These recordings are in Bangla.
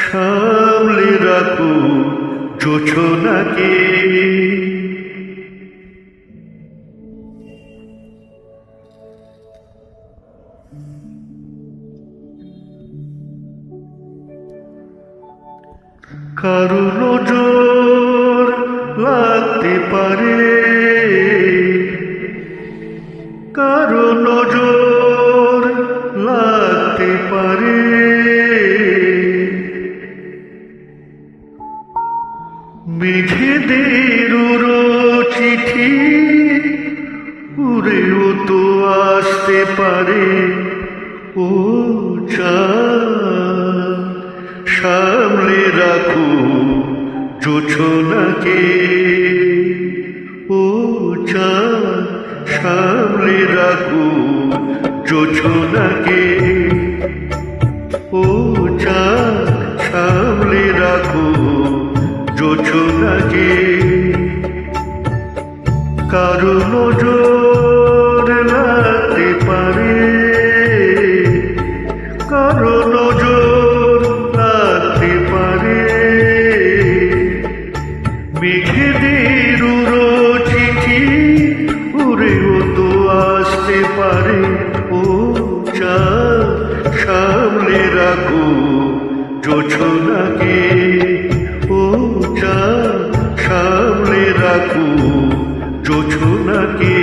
সামলে রাখো জোছনাকে কারও নজর লাগতে পারে কারও নজর পারে মেঘেদের চিঠি উড়েও তো আসতে পারে। ও সামলে রাখো জোছনাকে। ও চা সামলে রাখো জোছনাকে। কারও নজর পারে। কারও পারে। চিঠি উড়েও তো আসতে পারে। ও চাঁদ সামলে রাখো জোছনাকে জোছনাকে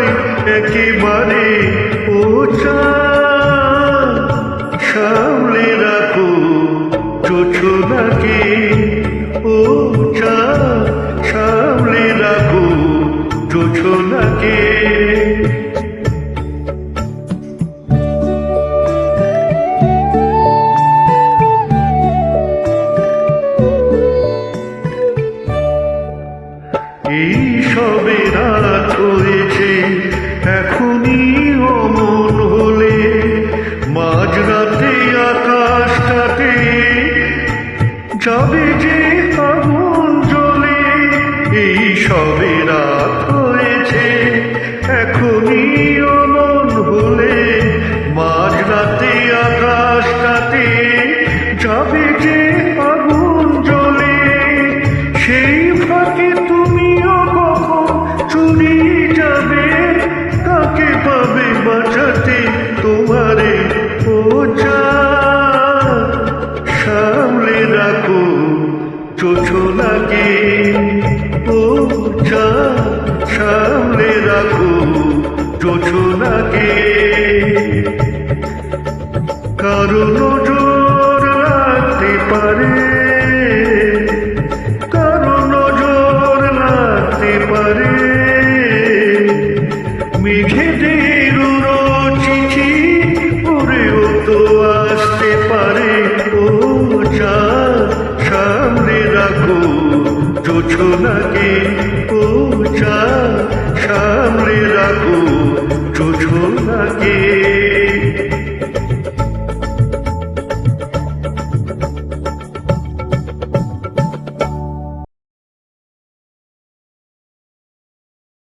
দোহাই একেবারে ও চাঁদ, সামলে রাখো জোছনাকে ও চাঁদ, সামলে রাখো জোছনাকে এই যে আগুন জ্বলে এই সবে রাত হয়েছে। এখনই অমন হলে মাঝরাতে আকাশটাতে যাবে যে চাঁদ, সামলে রাখো জোছনাকে লাগে নজর